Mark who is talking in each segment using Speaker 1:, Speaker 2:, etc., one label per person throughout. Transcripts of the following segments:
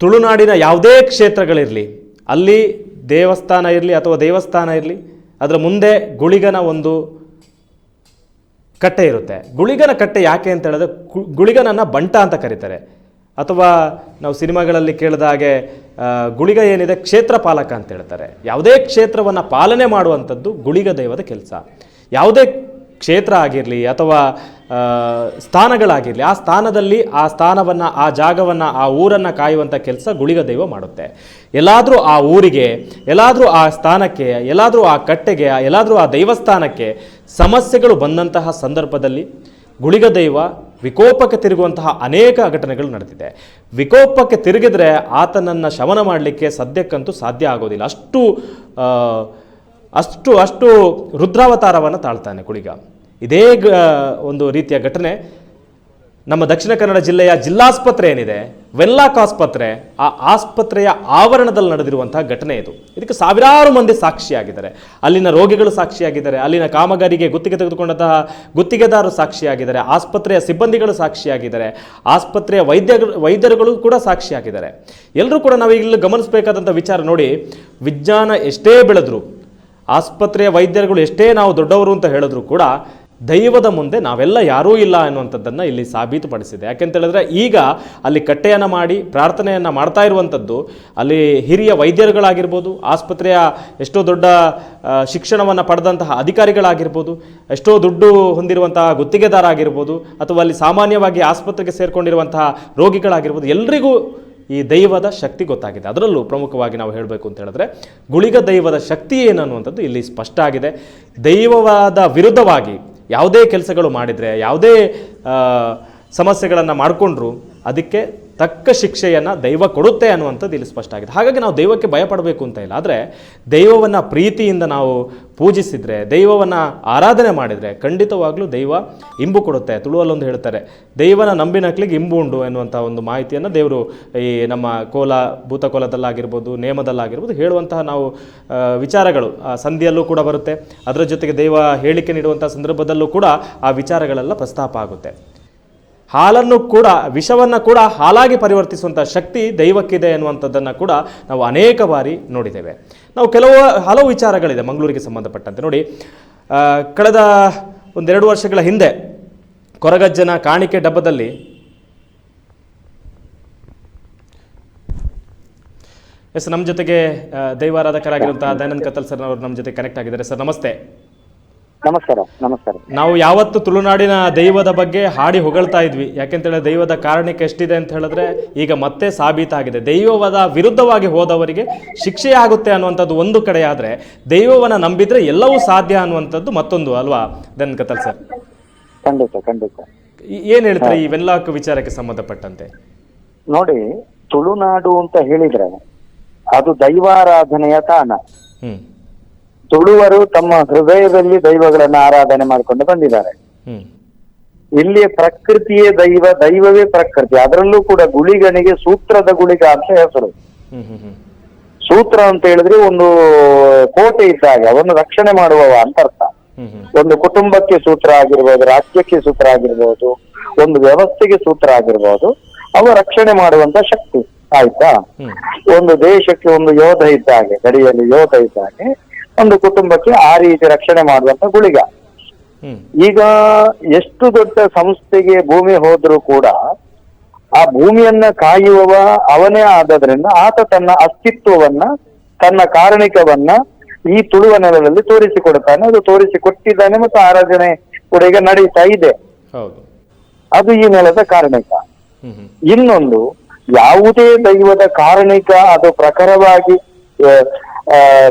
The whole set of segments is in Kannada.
Speaker 1: ತುಳುನಾಡಿನ ಯಾವುದೇ ಕ್ಷೇತ್ರಗಳಿರಲಿ, ಅಲ್ಲಿ ದೇವಸ್ಥಾನ ಇರಲಿ ಅಥವಾ ದೇವಸ್ಥಾನ ಇರಲಿ, ಅದರ ಮುಂದೆ ಗುಳಿಗನ ಒಂದು ಕಟ್ಟೆ ಇರುತ್ತೆ. ಗುಳಿಗನ ಕಟ್ಟೆ ಯಾಕೆ ಅಂತ ಹೇಳಿದ್ರೆ ಗುಳಿಗನನ್ನು ಬಂಟ ಅಂತ ಕರೀತಾರೆ. ಅಥವಾ ನಾವು ಸಿನಿಮಾಗಳಲ್ಲಿ ಕೇಳಿದ ಹಾಗೆ ಗುಳಿಗ ಏನಿದೆ, ಕ್ಷೇತ್ರ ಪಾಲಕ ಅಂತ ಹೇಳ್ತಾರೆ. ಯಾವುದೇ ಕ್ಷೇತ್ರವನ್ನು ಪಾಲನೆ ಮಾಡುವಂಥದ್ದು ಗುಳಿಗ ದೈವದ ಕೆಲಸ. ಯಾವುದೇ ಕ್ಷೇತ್ರ ಆಗಿರಲಿ ಅಥವಾ ಸ್ಥಾನಗಳಾಗಿರಲಿ, ಆ ಸ್ಥಾನದಲ್ಲಿ ಆ ಸ್ಥಾನವನ್ನು, ಆ ಜಾಗವನ್ನು, ಆ ಊರನ್ನು ಕಾಯುವಂಥ ಕೆಲಸ ಗುಳಿಗ ದೈವ ಮಾಡುತ್ತೆ. ಎಲ್ಲಾದರೂ ಆ ಊರಿಗೆ, ಎಲ್ಲಾದರೂ ಆ ಸ್ಥಾನಕ್ಕೆ, ಎಲ್ಲಾದರೂ ಆ ಕಟ್ಟೆಗೆ, ಎಲ್ಲಾದರೂ ಆ ದೈವಸ್ಥಾನಕ್ಕೆ ಸಮಸ್ಯೆಗಳು ಬಂದಂತಹ ಸಂದರ್ಭದಲ್ಲಿ ಗುಳಿಗ ದೈವ ವಿಕೋಪಕ್ಕೆ ತಿರುಗುವಂತಹ ಅನೇಕ ಘಟನೆಗಳು ನಡೆದಿದೆ. ವಿಕೋಪಕ್ಕೆ ತಿರುಗಿದ್ರೆ ಆತನನ್ನು ಶಮನ ಮಾಡಲಿಕ್ಕೆ ಸದ್ಯಕ್ಕಂತೂ ಸಾಧ್ಯ ಆಗೋದಿಲ್ಲ. ಅಷ್ಟು ಅಷ್ಟು ಅಷ್ಟು ರುದ್ರಾವತಾರವನ್ನು ತಾಳ್ತಾನೆ ಕುಳಿಗ. ಇದೇ ಒಂದು ರೀತಿಯ ಘಟನೆ. ನಮ್ಮ ದಕ್ಷಿಣ ಕನ್ನಡ ಜಿಲ್ಲೆಯ ಜಿಲ್ಲಾಸ್ಪತ್ರೆ ಏನಿದೆ? ವೆಲ್ಲಾಕ್ ಆಸ್ಪತ್ರೆ. ಆ ಆಸ್ಪತ್ರೆಯ ಆವರಣದಲ್ಲಿ ನಡೆದಿರುವಂತಹ ಘಟನೆ ಇದು. ಇದಕ್ಕೆ ಸಾವಿರಾರು ಮಂದಿ ಸಾಕ್ಷಿಯಾಗಿದ್ದಾರೆ. ಅಲ್ಲಿನ ರೋಗಿಗಳು ಸಾಕ್ಷಿಯಾಗಿದ್ದಾರೆ. ಅಲ್ಲಿನ ಕಾಮಗಾರಿಗೆ ಗುತ್ತಿಗೆ ತೆಗೆದುಕೊಂಡಂತಹ ಗುತ್ತಿಗೆದಾರರು ಸಾಕ್ಷಿಯಾಗಿದ್ದಾರೆ. ಆಸ್ಪತ್ರೆಯ ಸಿಬ್ಬಂದಿಗಳು ಸಾಕ್ಷಿಯಾಗಿದ್ದಾರೆ. ಆಸ್ಪತ್ರೆಯ ವೈದ್ಯ ವೈದ್ಯರುಗಳು ಕೂಡ ಸಾಕ್ಷಿಯಾಗಿದ್ದಾರೆ. ಎಲ್ಲರೂ ಕೂಡ ನಾವು ಇಲ್ಲಿ ಗಮನಿಸಬೇಕಾದಂಥ ವಿಚಾರ ನೋಡಿ, ವಿಜ್ಞಾನ ಎಷ್ಟೇ ಬೆಳೆದ್ರು ಆಸ್ಪತ್ರೆಯ ವೈದ್ಯರುಗಳು ಎಷ್ಟೇ ನಾವು ದೊಡ್ಡವರು ಅಂತ ಹೇಳಿದ್ರು ಕೂಡ ದೈವದ ಮುಂದೆ ನಾವೆಲ್ಲ ಯಾರೂ ಇಲ್ಲ ಅನ್ನುವಂಥದ್ದನ್ನು ಇಲ್ಲಿ ಸಾಬೀತುಪಡಿಸಿದೆ. ಯಾಕೆಂತ ಹೇಳಿದ್ರೆ ಈಗ ಅಲ್ಲಿ ಕಟ್ಟೆಯನ್ನು ಮಾಡಿ, ಪ್ರಾರ್ಥನೆಯನ್ನು ಮಾಡ್ತಾ ಇರುವಂಥದ್ದು ಅಲ್ಲಿ ಹಿರಿಯ ವೈದ್ಯರುಗಳಾಗಿರ್ಬೋದು, ಆಸ್ಪತ್ರೆಯ ಎಷ್ಟೋ ದೊಡ್ಡ ಶಿಕ್ಷಣವನ್ನು ಪಡೆದಂತಹ ಅಧಿಕಾರಿಗಳಾಗಿರ್ಬೋದು, ಎಷ್ಟೋ ದುಡ್ಡು ಹೊಂದಿರುವಂತಹ ಗುತ್ತಿಗೆದಾರ ಆಗಿರ್ಬೋದು ಅಥವಾ ಅಲ್ಲಿ ಸಾಮಾನ್ಯವಾಗಿ ಆಸ್ಪತ್ರೆಗೆ ಸೇರಿಕೊಂಡಿರುವಂತಹ ರೋಗಿಗಳಾಗಿರ್ಬೋದು, ಎಲ್ರಿಗೂ ಈ ದೈವದ ಶಕ್ತಿ ಗೊತ್ತಾಗಿದೆ. ಅದರಲ್ಲೂ ಪ್ರಮುಖವಾಗಿ ನಾವು ಹೇಳಬೇಕು ಅಂತ ಹೇಳಿದ್ರೆ, ಗುಳಿಗ ದೈವದ ಶಕ್ತಿ ಏನು ಅನ್ನುವಂಥದ್ದು ಇಲ್ಲಿ ಸ್ಪಷ್ಟ ಆಗಿದೆ. ದೈವವಾದ ವಿರುದ್ಧವಾಗಿ ಯಾವುದೇ ಕೆಲಸಗಳು ಮಾಡಿದರೆ, ಯಾವುದೇ ಸಮಸ್ಯೆಗಳನ್ನು ಮಾಡಿಕೊಂಡ್ರು, ಅದಕ್ಕೆ ತಕ್ಕ ಶಿಕ್ಷೆಯನ್ನು ದೈವ ಕೊಡುತ್ತೆ ಅನ್ನುವಂಥದ್ದು ಇಲ್ಲಿ ಸ್ಪಷ್ಟ ಆಗಿದೆ. ಹಾಗಾಗಿ ನಾವು ದೈವಕ್ಕೆ ಭಯಪಡಬೇಕು ಅಂತ ಇಲ್ಲ. ಆದರೆ ದೈವವನ್ನು ಪ್ರೀತಿಯಿಂದ ನಾವು ಪೂಜಿಸಿದರೆ, ದೈವವನ್ನು ಆರಾಧನೆ ಮಾಡಿದರೆ ಖಂಡಿತವಾಗಲೂ ದೈವ ಇಂಬು ಕೊಡುತ್ತೆ. ತುಳುವಲ್ಲೊಂದು ಹೇಳ್ತಾರೆ, ದೈವನ ನಂಬಿನಕ್ಲಿಗೆ ಇಂಬು ಉಂಡು ಎನ್ನುವಂಥ ಒಂದು ಮಾಹಿತಿಯನ್ನು ದೇವರು ಈ ನಮ್ಮ ಕೋಲ, ಭೂತಕೋಲದಲ್ಲಾಗಿರ್ಬೋದು, ನೇಮದಲ್ಲಾಗಿರ್ಬೋದು ಹೇಳುವಂತಹ ನಾವು ವಿಚಾರಗಳು ಸಂಧಿಯಲ್ಲೂ ಕೂಡ ಬರುತ್ತೆ. ಅದರ ಜೊತೆಗೆ ದೈವ ಹೇಳಿಕೆ ನೀಡುವಂಥ ಸಂದರ್ಭದಲ್ಲೂ ಕೂಡ ಆ ವಿಚಾರಗಳೆಲ್ಲ ಪ್ರಸ್ತಾಪ ಆಗುತ್ತೆ. ಹಾಲನ್ನು ಕೂಡ, ವಿಷವನ್ನು ಕೂಡ ಹಾಲಾಗಿ ಪರಿವರ್ತಿಸುವಂಥ ಶಕ್ತಿ ದೈವಕ್ಕಿದೆ ಎನ್ನುವಂಥದ್ದನ್ನು ಕೂಡ ನಾವು ಅನೇಕ ಬಾರಿ ನೋಡಿದ್ದೇವೆ. ನಾವು ಕೆಲವು, ಹಲವು ವಿಚಾರಗಳಿದೆ ಮಂಗಳೂರಿಗೆ ಸಂಬಂಧಪಟ್ಟಂತೆ. ನೋಡಿ ಕಳೆದ ಒಂದೆರಡು ವರ್ಷಗಳ ಹಿಂದೆ ಕೊರಗಜ್ಜನ ಕಾಣಿಕೆ ಡಬ್ಬದಲ್ಲಿ ಎಸ್ ನಮ್ಮ ಜೊತೆಗೆ ದೈವಾರಾಧಕರಾಗಿರುವಂಥ ದಯಾನಂದ್ ಕತ್ತಲ್ ಸರ್ ಅವರು ನಮ್ಮ ಜೊತೆ ಕನೆಕ್ಟ್ ಆಗಿದ್ದಾರೆ. ಸರ್, ನಮಸ್ತೆ.
Speaker 2: ನಮಸ್ಕಾರ ನಮಸ್ಕಾರ.
Speaker 1: ನಾವು ಯಾವತ್ತು ತುಳುನಾಡಿನ ದೈವದ ಬಗ್ಗೆ ಹಾಡಿ ಹೊಗಳ್ತಾ ಇದ್ವಿ. ಯಾಕೆಂತೇಳಿದ್ರೆ ದೈವದ ಕಾರಣಕ್ಕೆ ಎಷ್ಟಿದೆ ಅಂತ ಹೇಳಿದ್ರೆ ಈಗ ಮತ್ತೆ ಸಾಬೀತಾಗಿದೆ. ದೈವವಾದ ವಿರುದ್ಧವಾಗಿ ಹೋದವರಿಗೆ ಶಿಕ್ಷೆ ಆಗುತ್ತೆ ಅನ್ನುವಂಥದ್ದು ಒಂದು ಕಡೆ ಆದ್ರೆ ದೈವವನ್ನ ನಂಬಿದ್ರೆ ಎಲ್ಲವೂ ಸಾಧ್ಯ ಅನ್ನುವಂಥದ್ದು ಮತ್ತೊಂದು ಅಲ್ವಾ? ದನ್ ಕತಲ್ ಸರ್.
Speaker 2: ಖಂಡಿತ ಖಂಡಿತ.
Speaker 1: ಏನ್ ಹೇಳ್ತಾರೆ ಇವೆಲ್ಲ ವಿಚಾರಕ್ಕೆ ಸಂಬಂಧಪಟ್ಟಂತೆ?
Speaker 2: ನೋಡಿ ತುಳುನಾಡು ಅಂತ ಹೇಳಿದ್ರೆ ಅದು ದೈವಾರಾಧನೆಯ ತಾಣ.
Speaker 1: ಹ್ಮ್.
Speaker 2: ತುಳುವರು ತಮ್ಮ ಹೃದಯದಲ್ಲಿ ದೈವಗಳನ್ನ ಆರಾಧನೆ ಮಾಡಿಕೊಂಡು ಬಂದಿದ್ದಾರೆ. ಇಲ್ಲಿ ಪ್ರಕೃತಿಯೇ ದೈವ ದೈವವೇ ಪ್ರಕೃತಿ. ಅದರಲ್ಲೂ ಕೂಡ ಗುಳಿಗನಿಗೆ ಸೂತ್ರದ ಗುಳಿಗ ಅಂತ ಹೆಸರು. ಸೂತ್ರ ಅಂತ ಹೇಳಿದ್ರೆ ಒಂದು ಕೋಟೆ ಇದ್ದಾಗ ಅವನ್ನು ರಕ್ಷಣೆ ಮಾಡುವವ ಅಂತ ಅರ್ಥ. ಒಂದು ಕುಟುಂಬಕ್ಕೆ ಸೂತ್ರ ಆಗಿರ್ಬೋದು ರಾಜ್ಯಕ್ಕೆ ಸೂತ್ರ ಆಗಿರ್ಬೋದು ಒಂದು ವ್ಯವಸ್ಥೆಗೆ ಸೂತ್ರ ಆಗಿರ್ಬೋದು ಅವ ರಕ್ಷಣೆ ಮಾಡುವಂತ ಶಕ್ತಿ. ಆಯ್ತಾ? ಒಂದು ದೇಶಕ್ಕೆ ಒಂದು ಯೋಧ ಇದ್ದ ಹಾಗೆ ಗಡಿಯಲ್ಲಿ ಯೋಧ ಇದ್ದ ಹಾಗೆ ಒಂದು ಕುಟುಂಬಕ್ಕೆ ಆ ರೀತಿ ರಕ್ಷಣೆ ಮಾಡುವಂತ ಗುಳಿಗ. ಈಗ ಎಷ್ಟು ದೊಡ್ಡ ಸಂಸ್ಥೆಗೆ ಭೂಮಿ ಹೋದ್ರೂ ಕೂಡ ಆ ಭೂಮಿಯನ್ನ ಕಾಯುವವ ಅವನೇ ಆದದ್ರಿಂದ ಆತ ತನ್ನ ಅಸ್ತಿತ್ವವನ್ನ ತನ್ನ ಕಾರಣಿಕವನ್ನ ಈ ತುಳುವ ನೆಲದಲ್ಲಿ ತೋರಿಸಿಕೊಡುತ್ತಾನೆ. ಅದು ತೋರಿಸಿಕೊಟ್ಟಿದ್ದಾನೆ ಮತ್ತು ಆರಾಧನೆ ಕೂಡ ಈಗ ನಡೀತಾ ಇದೆ. ಅದು ಈ ನೆಲದ ಕಾರಣಿಕ. ಇನ್ನೊಂದು ಯಾವುದೇ ದೈವದ ಕಾರಣಿಕ ಅದು ಪ್ರಖರವಾಗಿ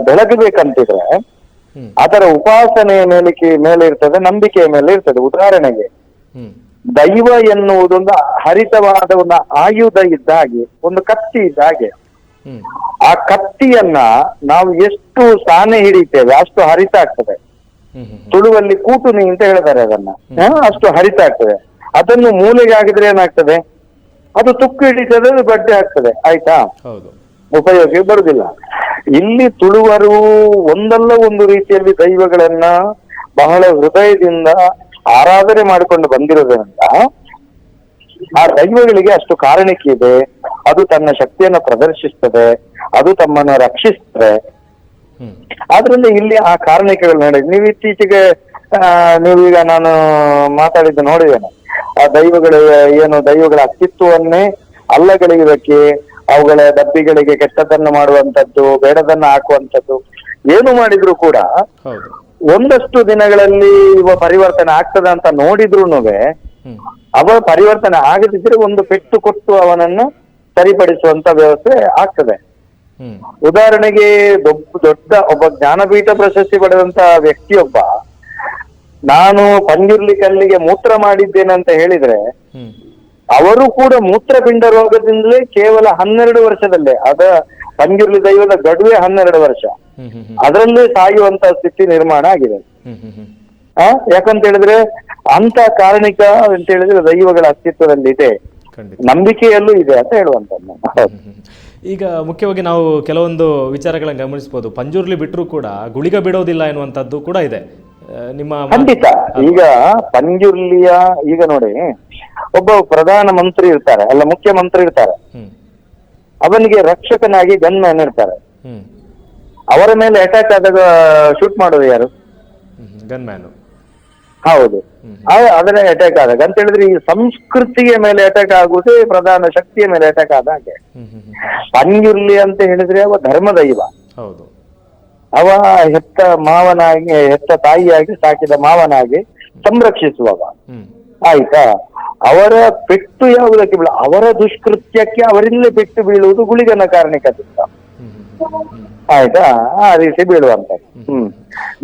Speaker 2: ಬೆಳಗಬೇಕಂತಿದ್ರೆ ಅದರ ಉಪಾಸನೆಯ ಮೇಲೆ ಮೇಲೆ ಇರ್ತದೆ ನಂಬಿಕೆಯ ಮೇಲೆ ಇರ್ತದೆ. ಉದಾಹರಣೆಗೆ ದೈವ ಎನ್ನುವುದೊಂದು ಹರಿತವಾದ ಒಂದು ಆಯುಧ ಇದ್ದ ಹಾಗೆ ಒಂದು ಕತ್ತಿ ಇದ್ದ ಹಾಗೆ. ಆ ಕತ್ತಿಯನ್ನ ನಾವು ಎಷ್ಟು ಸಾನೆ ಹಿಡಿತೇವೆ ಅಷ್ಟು ಹರಿತ ಆಗ್ತದೆ. ತುಳುವಲ್ಲಿ ಕೂಟುನಿ ಅಂತ ಹೇಳ್ತಾರೆ ಅದನ್ನ. ಅಷ್ಟು ಹರಿತ ಆಗ್ತದೆ. ಅದನ್ನು ಮೂಲೆಗೆ ಆಗಿದ್ರೆ ಏನಾಗ್ತದೆ? ಅದು ತುಕ್ಕು ಹಿಡಿತದೆ ಅದು ಬಡ್ಡೆ ಆಗ್ತದೆ. ಆಯ್ತಾ? ಉಪಯೋಗಕ್ಕೆ ಬರುದಿಲ್ಲ. ಇಲ್ಲಿ ತುಳುವರು ಒಂದಲ್ಲ ಒಂದು ರೀತಿಯಲ್ಲಿ ದೈವಗಳನ್ನ ಬಹಳ ಹೃದಯದಿಂದ ಆರಾಧನೆ ಮಾಡಿಕೊಂಡು ಬಂದಿರೋದ್ರಿಂದ ಆ ದೈವಗಳಿಗೆ ಅಷ್ಟು ಕಾರಣಕ್ಕೆ ಇದೆ. ಅದು ತನ್ನ ಶಕ್ತಿಯನ್ನು ಪ್ರದರ್ಶಿಸ್ತದೆ. ಅದು ತಮ್ಮನ್ನು ರಕ್ಷಿಸ್ತದೆ. ಆದ್ರಿಂದ ಇಲ್ಲಿ ಆ ಕಾರಣಿಕೆಗಳು ನೋಡಿ, ನೀವು ಇತ್ತೀಚೆಗೆ ನೀವೀಗ ನಾನು ಮಾತಾಡಿದ್ದು ನೋಡಿದ್ದೇನೆ. ಆ ದೈವಗಳ, ಏನು ದೈವಗಳ ಅಸ್ತಿತ್ವವನ್ನೇ ಅಲ್ಲಗಳೆಯುವುದಕ್ಕೆ ಅವುಗಳ ಡಬ್ಬಿಗಳಿಗೆ ಕೆಟ್ಟದನ್ನು ಮಾಡುವಂತದ್ದು ಬೇಡದನ್ನ ಹಾಕುವಂತದ್ದು ಏನು ಮಾಡಿದ್ರು ಕೂಡ ಒಂದಷ್ಟು ದಿನಗಳಲ್ಲಿ ಇವ ಪರಿವರ್ತನೆ ಆಗ್ತದ ಅಂತ ನೋಡಿದ್ರುನುವೆ
Speaker 1: ಹ್ಮ್.
Speaker 2: ಅವ ಪರಿವರ್ತನೆ ಆಗದಿದ್ರೆ ಒಂದು ಪೆಟ್ಟು ಕೊಟ್ಟು ಅವನನ್ನು ಸರಿಪಡಿಸುವಂತ ವ್ಯವಸ್ಥೆ ಆಗ್ತದೆ. ಉದಾಹರಣೆಗೆ ದೊಡ್ಡ ದೊಡ್ಡ ಒಬ್ಬ ಜ್ಞಾನಪೀಠ ಪ್ರಶಸ್ತಿ ಪಡೆದಂತ ವ್ಯಕ್ತಿಯೊಬ್ಬ ನಾನು ಪಂಜುರ್ಲಿ ಕಲ್ಲಿಗೆ ಮೂತ್ರ ಮಾಡಿದ್ದೇನೆ ಅಂತ ಹೇಳಿದ್ರೆ ಅವರು ಕೂಡ ಮೂತ್ರಪಿಂಡ ರೋಗದಿಂದಲೇ ಕೇವಲ ಹನ್ನೆರಡು ವರ್ಷದಲ್ಲೇ ಅದ ಪಂಜುರ್ಲಿ ದೈವದ ಗಡುವೆ ಹನ್ನೆರಡು ವರ್ಷ. ಅದರಲ್ಲೇ ಸಾಯುವಂತ ಸ್ಥಿತಿ ನಿರ್ಮಾಣ ಆಗಿದೆ. ಆ? ಯಾಕಂತ ಹೇಳಿದ್ರೆ ಅಂತ ಕಾರಣಿಕ ಅಂತ ಹೇಳಿದ್ರೆ ದೈವಗಳ ಅಸ್ತಿತ್ವದಲ್ಲಿ ಇದೆ. ನಂಬಿಕೆಯಲ್ಲೂ ಇದೆ ಅಂತ ಹೇಳುವಂತದ್ದು
Speaker 1: ಈಗ ಮುಖ್ಯವಾಗಿ ನಾವು ಕೆಲವೊಂದು ವಿಚಾರಗಳನ್ನು ಗಮನಿಸಬಹುದು ಪಂಜುರ್ಲಿ ಬಿಟ್ಟರು ಕೂಡ ಗುಳಿಗ ಬಿಡೋದಿಲ್ಲ ಎನ್ನುವಂಥದ್ದು ಕೂಡ ಇದೆ. ನಿಮ್ಮ
Speaker 2: ಖಂಡಿತ. ಈಗ ಪಂಜುರ್ಲಿಯ ಈಗ ನೋಡಿ ಒಬ್ಬ ಪ್ರಧಾನ ಮಂತ್ರಿ ಇರ್ತಾರೆ ಅಲ್ಲ ಮುಖ್ಯಮಂತ್ರಿ ಇರ್ತಾರೆ. ಅವನಿಗೆ ರಕ್ಷಕನಾಗಿ ಗನ್ಮ್ಯಾನ್ ಇರ್ತಾರೆ.
Speaker 1: ಹ್ಮ್.
Speaker 2: ಅವರ ಮೇಲೆ ಅಟ್ಯಾಕ್ ಆದಾಗ ಶೂಟ್ ಮಾಡೋದು ಯಾರು?
Speaker 1: ಗನ್ ಮ್ಯಾನ್
Speaker 2: ಹೌದು. ಅದನ್ನೇ ಅಟ್ಯಾಕ್ ಆದಾಗ. ಅಂತ ಹೇಳಿದ್ರೆ ಈ ಸಂಸ್ಕೃತಿಯ ಮೇಲೆ ಅಟ್ಯಾಕ್ ಆಗುವುದೇ ಪ್ರಧಾನ ಶಕ್ತಿಯ ಮೇಲೆ ಅಟ್ಯಾಕ್ ಆದ ಹಾಗೆ. ಪಂಜುರ್ಲಿ ಅಂತ ಹೇಳಿದ್ರೆ ಅವ ಧರ್ಮದೈವ.
Speaker 1: ಹೌದು.
Speaker 2: ಅವ ಹೆತ್ತ ಮಾವನಾಗಿ ಹೆತ್ತ ತಾಯಿಯಾಗಿ ಸಾಕಿದ ಮಾವನಾಗಿ ಸಂರಕ್ಷಿಸುವವ. ಆಯ್ತಾ? ಅವರ ಪೆಟ್ಟು ಯಾವುದಕ್ಕೆ ಬೀಳ ಅವರ ದುಷ್ಕೃತ್ಯಕ್ಕೆ ಅವರಿಂದಲೇ ಪೆಟ್ಟು ಬೀಳುವುದು ಗುಳಿಗನ
Speaker 1: ಹ್ಮ್
Speaker 2: ಆಯ್ತಾ? ಆ ರೀತಿ ಬೀಳುವಂತ ಹ್ಮ್.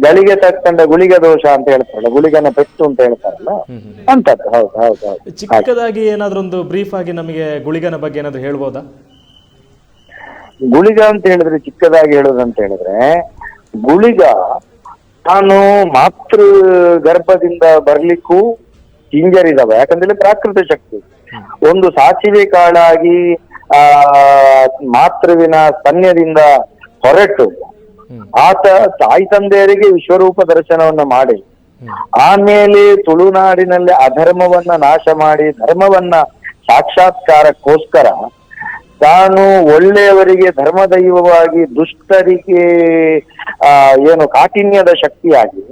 Speaker 2: ಗಳಿಗೆ ತಕ್ಕಂಡ ಗುಳಿಗ ದೋಷ ಅಂತ ಹೇಳ್ತಾರಲ್ಲ ಗುಳಿಗನ ಪೆಟ್ಟು ಅಂತ ಹೇಳ್ತಾರಲ್ಲ? ಅಂತದ್ದು ಹೌದು ಹೌದು ಹೌದು.
Speaker 1: ಚಿಕ್ಕದಾಗಿ ಏನಾದ್ರೂ ಒಂದು ಬ್ರೀಫ್ ಆಗಿ ನಮಗೆ ಗುಳಿಗನ ಬಗ್ಗೆ ಏನಾದ್ರು ಹೇಳ್ಬೋದಾ?
Speaker 2: ಗುಳಿಗ ಅಂತ ಹೇಳಿದ್ರೆ ಚಿಕ್ಕದಾಗಿ ಹೇಳುದಂತ ಹೇಳಿದ್ರೆ, ಗುಳಿಗ ತಾನು ಮಾತೃ ಗರ್ಭದಿಂದ ಬರ್ಲಿಕ್ಕೂ ಹಿಂಜರಿದವ. ಯಾಕಂದ್ರೆ ಪ್ರಾಕೃತ ಶಕ್ತಿ. ಒಂದು ಸಾಸಿವೆ ಕಾಳಾಗಿ, ಆ, ಮಾತೃವಿನ ಸ್ತನ್ಯದಿಂದ ಹೊರಟು. ಆತ ತಾಯಿ ತಂದೆಯರಿಗೆ ವಿಶ್ವರೂಪ ದರ್ಶನವನ್ನ ಮಾಡಿ. ಆಮೇಲೆ ತುಳುನಾಡಿನಲ್ಲಿ ಅಧರ್ಮವನ್ನ ನಾಶ ಮಾಡಿ, ಧರ್ಮವನ್ನ ಸಾಕ್ಷಾತ್ಕಾರಕ್ಕೋಸ್ಕರ ತಾನು ಒಳ್ಳೆಯವರಿಗೆ ಧರ್ಮದೈವವಾಗಿ ದುಷ್ಟರಿಗೆ ಆ ಏನು ಕಾಠಿಣ್ಯದ ಶಕ್ತಿಯಾಗಿ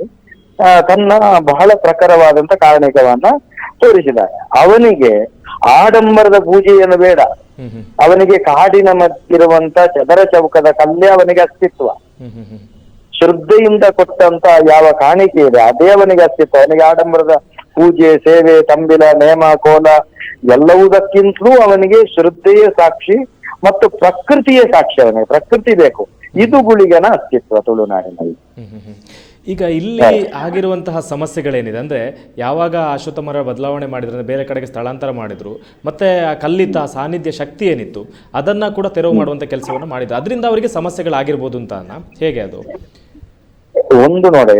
Speaker 2: ಆ, ತನ್ನ ಬಹಳ ಪ್ರಖರವಾದಂತ ಕಾರಣಿಕವನ್ನ ತೋರಿಸಿದ್ದಾನೆ ಅವನಿಗೆ ಆಡಂಬರದ ಪೂಜೆಯನ್ನು ಬೇಡ. ಅವನಿಗೆ ಕಾಡಿನ ಮಧ್ಯಿರುವಂತ ಚದರ ಚೌಕದ ಕಲ್ಲೇ ಅವನಿಗೆ ಅಸ್ತಿತ್ವ. ಶ್ರದ್ಧೆಯಿಂದ ಕೊಟ್ಟಂತ ಯಾವ ಕಾಣಿಕೆ ಇದೆ ಅದೇ ಅವನಿಗೆ ಅಸ್ತಿತ್ವ. ಅವನಿಗೆ ಆಡಂಬರದ ಪೂಜೆ ಸೇವೆ ತಂಬಿಲ ನೇಮ ಕೋಲ ಎಲ್ಲವುದಕ್ಕಿಂತಲೂ ಅವನಿಗೆ ಶ್ರದ್ಧೆಯ ಸಾಕ್ಷಿ ಮತ್ತು ಪ್ರಕೃತಿಯೇ ಸಾಕ್ಷಿ ಅವನಿಗೆ. ಪ್ರಕೃತಿ ಬೇಕು. ಇದು ಗುಳಿಗೆನ ಅಸ್ತಿತ್ವ ತುಳುನಾಡಿನಲ್ಲಿ
Speaker 1: ಹ್ಮ್ ಹ್ಮ್ ಹ್ಮ್. ಈಗ ಇಲ್ಲಿ ಆಗಿರುವಂತಹ ಸಮಸ್ಯೆಗಳೇನಿದೆ ಅಂದ್ರೆ ಯಾವಾಗ ಅಶ್ವತ್ಥಮರ ಬದಲಾವಣೆ ಮಾಡಿದ್ರು ಅಂದ್ರೆ ಬೇರೆ ಕಡೆಗೆ ಸ್ಥಳಾಂತರ ಮಾಡಿದ್ರು ಮತ್ತೆ ಆ ಕಲ್ಲಿದ್ದ ಆ ಸಾನ್ನಿಧ್ಯ ಶಕ್ತಿ ಏನಿತ್ತು ಅದನ್ನ ಕೂಡ ತೆರವು ಮಾಡುವಂತ ಕೆಲಸವನ್ನು ಮಾಡಿದ್ರು. ಅದರಿಂದ ಅವರಿಗೆ ಸಮಸ್ಯೆಗಳಾಗಿರ್ಬೋದು ಅಂತ ಅನ್ನ. ಹೇಗೆ ಅದು?
Speaker 2: ಒಂದು ನೋಡಿ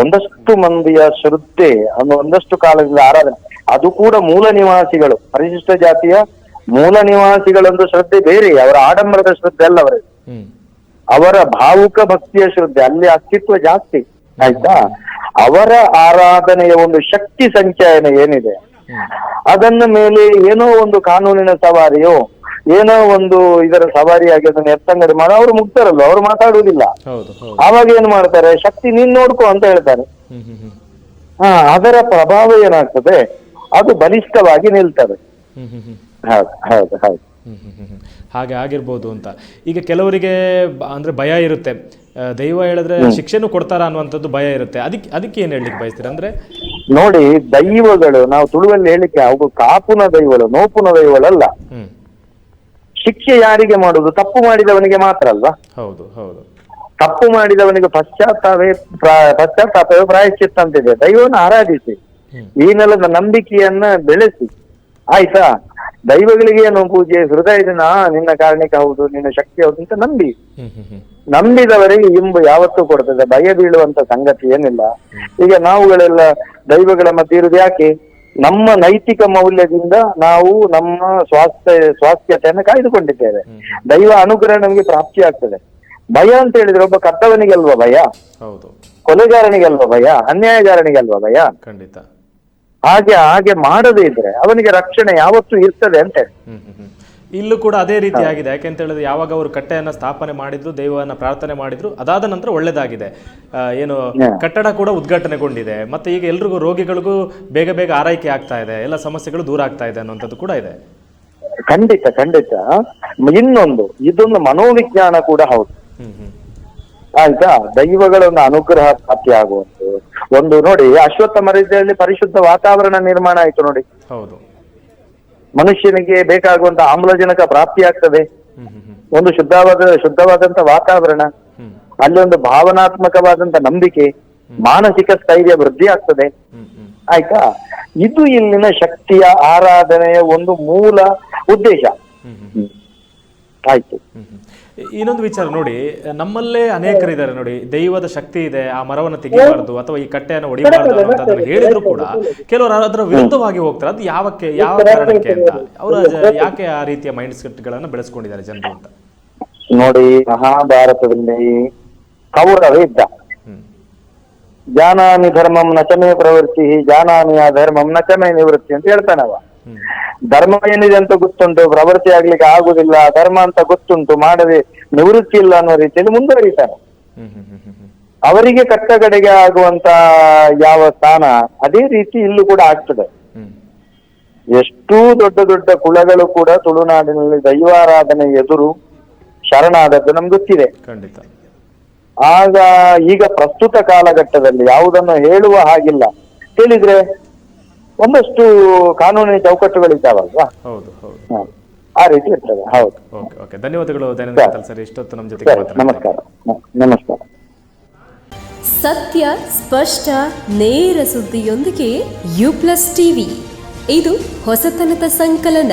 Speaker 2: ಒಂದಷ್ಟು ಮಂದಿಯ ಶ್ರದ್ಧೆ ಅನ್ನೋ ಒಂದಷ್ಟು ಕಾಲದಿಂದ ಆರಾಧನೆ ಅದು ಕೂಡ ಮೂಲ ನಿವಾಸಿಗಳು ಪರಿಶಿಷ್ಟ ಜಾತಿಯ ಮೂಲ ನಿವಾಸಿಗಳೊಂದು ಶ್ರದ್ಧೆ ಬೇರೆ ಅವರ ಆಡಂಬರದ ಶ್ರದ್ಧೆ ಅಲ್ಲ ಅವರಿಗೆ ಅವರ ಭಾವುಕ ಭಕ್ತಿಯ ಶ್ರದ್ಧೆ ಅಲ್ಲಿ ಅಸ್ತಿತ್ವ ಜಾಸ್ತಿ ಆಯ್ತಾ? ಅವರ ಆರಾಧನೆಯ ಒಂದು ಶಕ್ತಿ ಸಂಚಯನ ಏನಿದೆ? ಅದನ್ನ ಮೇಲೆ ಏನೋ ಒಂದು ಕಾನೂನಿನ ಸವಾರಿಯೋ ಏನೋ ಒಂದು ಇದರ ಸವಾರಿಯಾಗಿ ಅದನ್ನ ಎತ್ತಂಗಡಿ ಮಾಡೋ. ಅವ್ರು ಮುಕ್ತರಲ್ಲ ಅವ್ರು ಮಾತಾಡುವುದಿಲ್ಲ.
Speaker 1: ಹೌದು ಹೌದು.
Speaker 2: ಆವಾಗ ಏನ್ ಮಾಡ್ತಾರೆ? ಶಕ್ತಿ ನೀನ್ ನೋಡ್ಕೊ ಅಂತ ಹೇಳ್ತಾರೆ.
Speaker 1: ಹ್ಮ್ ಹ್ಮ್ ಹ್ಮ್.
Speaker 2: ಹಾ ಅದರ ಪ್ರಭಾವ ಏನಾಗ್ತದೆ? ಅದು ಬಲಿಷ್ಠವಾಗಿ ನಿಲ್ತದೆ.
Speaker 1: ಹ್ಮ್ ಹ್ಮ್ ಹ್ಮ್.
Speaker 2: ಹೌದು ಹೌದು ಹೌದು.
Speaker 1: ಹ್ಮ್ ಹ್ಮ್ ಹ್ಮ್ ಹ್ಮ್. ಹಾಗೆ ಆಗಿರ್ಬೋದು ಅಂತ. ಈಗ ಕೆಲವರಿಗೆ ಬ- ಅಂದ್ರೆ ಭಯ ಇರುತ್ತೆ. ಆ, ದೈವ ಹೇಳಿದ್ರೆ ಶಿಕ್ಷೆನು ಕೊಡ್ತಾರ ಅನ್ನುವಂಥದ್ದು ಭಯ ಇರುತ್ತೆ. ಅದಕ್ಕೆ ಅದಕ್ಕೆ ಏನ್ ಹೇಳಲಿಕ್ಕೆ ಬಯಸ್ತೀರಾ? ಅಂದ್ರೆ
Speaker 2: ನೋಡಿ ದೈವಗಳು ನಾವು ತುಳುವಲ್ಲಿ ಹೇಳಿಕ್ಕೆ ಅವು ಕಾಪುನ ದೈವಗಳು ನೋಪುನ ದೈವಗಳಲ್ಲ.
Speaker 1: ಹ್ಮ್.
Speaker 2: ಶಿಕ್ಷೆ ಯಾರಿಗೆ ಮಾಡುದು ತಪ್ಪು ಮಾಡಿದವನಿಗೆ ಮಾತ್ರ ಅಲ್ವಾ?
Speaker 1: ಹೌದು ಹೌದು.
Speaker 2: ತಪ್ಪು ಮಾಡಿದವನಿಗೆ ಪಶ್ಚಾತ್ತಾಪವೇ ಪಶ್ಚಾತ್ತಾಪವೇ ಪ್ರಾಯಶ್ಚಿತ್ತ ಅಂತಿದೆ ದೈವವನ್ನು ಆರಾಧಿಸಿ. ಈ ನೆಲದ ನಂಬಿಕೆಯನ್ನ ಬೆಳೆಸಿ. ಆಯ್ತಾ? ದೈವಗಳಿಗೆ ಏನು ಪೂಜೆ ಹೃದಯದಿಂದ "ಆ, ನಿನ್ನ ಕಾರಣಕ್ಕೆ ಹೌದು ನಿನ್ನ ಶಕ್ತಿ ಹೌದು ಅಂತ ನಂಬಿ. ನಂಬಿದವರಿಗೆ ಇಂಬು ಯಾವತ್ತೂ ಕೊಡ್ತದೆ. ಭಯ ಬೀಳುವಂತ ಸಂಗತಿ ಏನಿಲ್ಲ. ಈಗ ನಾವುಗಳೆಲ್ಲ ದೈವಗಳ ಮಧ್ಯೆ ಇರುದು ಯಾಕೆ? ನಮ್ಮ ನೈತಿಕ ಮೌಲ್ಯದಿಂದ ನಾವು ನಮ್ಮ ಸ್ವಾಸ್ಥ್ಯ ಸ್ವಾಸ್ಥ್ಯತೆಯನ್ನು ಕಾಯ್ದುಕೊಂಡಿದ್ದೇವೆ. ದೈವ ಅನುಗ್ರಹ ನಮಗೆ ಪ್ರಾಪ್ತಿ ಆಗ್ತದೆ. ಭಯ ಅಂತ ಹೇಳಿದ್ರೆ ಒಬ್ಬ ಕರ್ತವನಿಗೆ ಅಲ್ವಾ ಭಯ? ಕೊಲೆಗಾರನಿಗೆ ಅಲ್ವಾ ಭಯ? ಅನ್ಯಾಯಗಾರನಿಗೆ ಅಲ್ವಾ ಭಯ?
Speaker 1: ಖಂಡಿತ.
Speaker 2: ಹಾಗೆ ಹಾಗೆ ಮಾಡದೇ ಇದ್ರೆ ಅವನಿಗೆ ರಕ್ಷಣೆ ಯಾವತ್ತೂ ಇರ್ತದೆ ಅಂತ.
Speaker 1: ಇಲ್ಲೂ ಕೂಡ ಅದೇ ರೀತಿ ಆಗಿದೆ. ಯಾಕೆಂತ ಹೇಳಿದ್ರೆ ಯಾವಾಗ ಅವರು ಕಟ್ಟೆಯನ್ನ ಸ್ಥಾಪನೆ ಮಾಡಿದ್ರು ದೈವವನ್ನ ಪ್ರಾರ್ಥನೆ ಮಾಡಿದ್ರು ಅದಾದ ನಂತರ ಒಳ್ಳೇದಾಗಿದೆ. ಏನು ಕಟ್ಟಡ ಕೂಡ ಉದ್ಘಾಟನೆಗೊಂಡಿದೆ. ಮತ್ತೆ ಈಗ ಎಲ್ರಿಗೂ ರೋಗಿಗಳಿಗೂ ಬೇಗ ಬೇಗ ಆರೈಕೆ ಆಗ್ತಾ ಇದೆ. ಎಲ್ಲ ಸಮಸ್ಯೆಗಳು ದೂರ ಆಗ್ತಾ ಇದೆ ಅನ್ನುವಂಥದ್ದು ಕೂಡ ಇದೆ.
Speaker 2: ಖಂಡಿತ ಖಂಡಿತ. ಇನ್ನೊಂದು ಇದೊಂದು ಮನೋವಿಜ್ಞಾನ ಕೂಡ ಹೌದು.
Speaker 1: ಹ್ಮ್ ಹ್ಮ್.
Speaker 2: ಆಯ್ತಾ? ದೈವಗಳ ಒಂದು ಅನುಗ್ರಹ ಪ್ರಾಪ್ತಿ ಆಗುವಂತ ಒಂದು ನೋಡಿ ಅಶ್ವತ್ಥ ಮರಿದಲ್ಲಿ ಪರಿಶುದ್ಧ ವಾತಾವರಣ ನಿರ್ಮಾಣ ಆಯ್ತು ನೋಡಿ.
Speaker 1: ಹೌದು.
Speaker 2: ಮನುಷ್ಯನಿಗೆ ಬೇಕಾಗುವಂತ ಆಮ್ಲಜನಕ ಪ್ರಾಪ್ತಿ ಆಗ್ತದೆ.
Speaker 1: ಹ್ಮ್ ಹ್ಮ್ ಹ್ಮ್
Speaker 2: ಒಂದು ಶುದ್ಧವಾದ ಶುದ್ಧವಾದಂತ ವಾತಾವರಣ ಅಲ್ಲಿ ಒಂದು ಭಾವನಾತ್ಮಕವಾದಂತ ನಂಬಿಕೆ ಮಾನಸಿಕ ಸ್ಥೈರ್ಯ ವೃದ್ಧಿ ಆಗ್ತದೆ. ಆಯ್ತಾ? ಇದು ಇಲ್ಲಿನ ಶಕ್ತಿಯ ಆರಾಧನೆಯ ಒಂದು ಮೂಲ ಉದ್ದೇಶ. ಆಯ್ತು.
Speaker 1: ಇನ್ನೊಂದು ವಿಚಾರ ನೋಡಿ ನಮ್ಮಲ್ಲೇ ಅನೇಕರಿದ್ದಾರೆ ನೋಡಿ ದೈವದ ಶಕ್ತಿ ಇದೆ ಆ ಮರವನ್ನು ತೆಗಿಬಾರ್ದು ಅಥವಾ ಈ ಕಟ್ಟೆಯನ್ನು ಹೊಡಿಬಾರ್ದು ಅನ್ನೋದನ್ನ ಹೇಳಿದ್ರು ಕೂಡ ಕೆಲವರು ಅದರ ವಿರುದ್ಧವಾಗಿ ಹೋಗ್ತಾರೆ. ಅದು ಯಾವಕ್ಕೆ ಯಾವ ಕಾರಣಕ್ಕೆ ಅಂತ. ಅವರ ಯಾಕೆ ಆ ರೀತಿಯ ಮೈಂಡ್ ಸೆಟ್ಗಳನ್ನು ಬೆಳೆಸ್ಕೊಂಡಿದ್ದಾರೆ ಜನರು ಅಂತ?
Speaker 2: ನೋಡಿ ಮಹಾಭಾರತದಲ್ಲಿ ಕೌರವ ಇದ್ದ.
Speaker 1: ಜಾನಾನಿ
Speaker 2: ಜಾನಾಮಿ ಧರ್ಮಂ ನಚಮೇ ಪ್ರವೃತ್ತಿ ಜಾನಾಮಿ ಆ ಧರ್ಮಂ ನಚಮೇ ನಿವೃತ್ತಿ ಅಂತ ಹೇಳ್ತಾನವ.
Speaker 1: ಹ್ಮ್.
Speaker 2: ಧರ್ಮ ಏನಿದೆ ಅಂತ ಗೊತ್ತುಂಟು ಪ್ರವೃತ್ತಿ ಆಗ್ಲಿಕ್ಕೆ ಆಗುದಿಲ್ಲ ಧರ್ಮ ಅಂತ ಗೊತ್ತುಂಟು ಮಾಡದೆ ನಿವೃತ್ತಿ ಇಲ್ಲ ಅನ್ನೋ ರೀತಿಯಲ್ಲಿ ಮುಂದುವರಿತಾನೆ ಅವರಿಗೆ ಕಟ್ಟ ಕಡೆಗೆ ಆಗುವಂತ ಯಾವ ಸ್ಥಾನ ಅದೇ ರೀತಿ ಇಲ್ಲೂ ಕೂಡ ಆಗ್ತದೆ. ಎಷ್ಟು ದೊಡ್ಡ ದೊಡ್ಡ ಕುಲಗಳು ಕೂಡ ತುಳುನಾಡಿನಲ್ಲಿ ದೈವಾರಾಧನೆ ಎದುರು ಶರಣಾದದ್ದು ನಮ್ಗೆ ಗೊತ್ತಿದೆ. ಆಗ ಈಗ ಪ್ರಸ್ತುತ ಕಾಲಘಟ್ಟದಲ್ಲಿ ಯಾವುದನ್ನು ಹೇಳುವ ಹಾಗಿಲ್ಲ. ಹೇಳಿದ್ರೆ ಒಂದಷ್ಟು ಕಾನೂನಿನ ಚೌಕಟ್ಟುಗಳಿದ್ದಾವಲ್ವಾ
Speaker 1: ಹೌದು ಹೌದು.
Speaker 2: ಹ. ಆ ರೀತಿ ಇರ್ತದೆ ಹೌದು.
Speaker 1: Okay okay. ಧನ್ಯವಾದಗಳು ದಯಾನಂದ ಸರ್. ಇಷ್ಟೊತ್ತು ನಮ್ಮ ಜೊತೆ
Speaker 2: ಸರಿ ನಮಸ್ಕಾರ. ನ- ನಮಸ್ಕಾರ.
Speaker 3: ಸತ್ಯ ಸ್ಪಷ್ಟ ನೇರ ಸುದ್ದಿಯೊಂದಿಗೆ ಯು ಪ್ಲಸ್ ಟಿವಿ. ಇದು ಹೊಸತನದ ಸಂಕಲನ.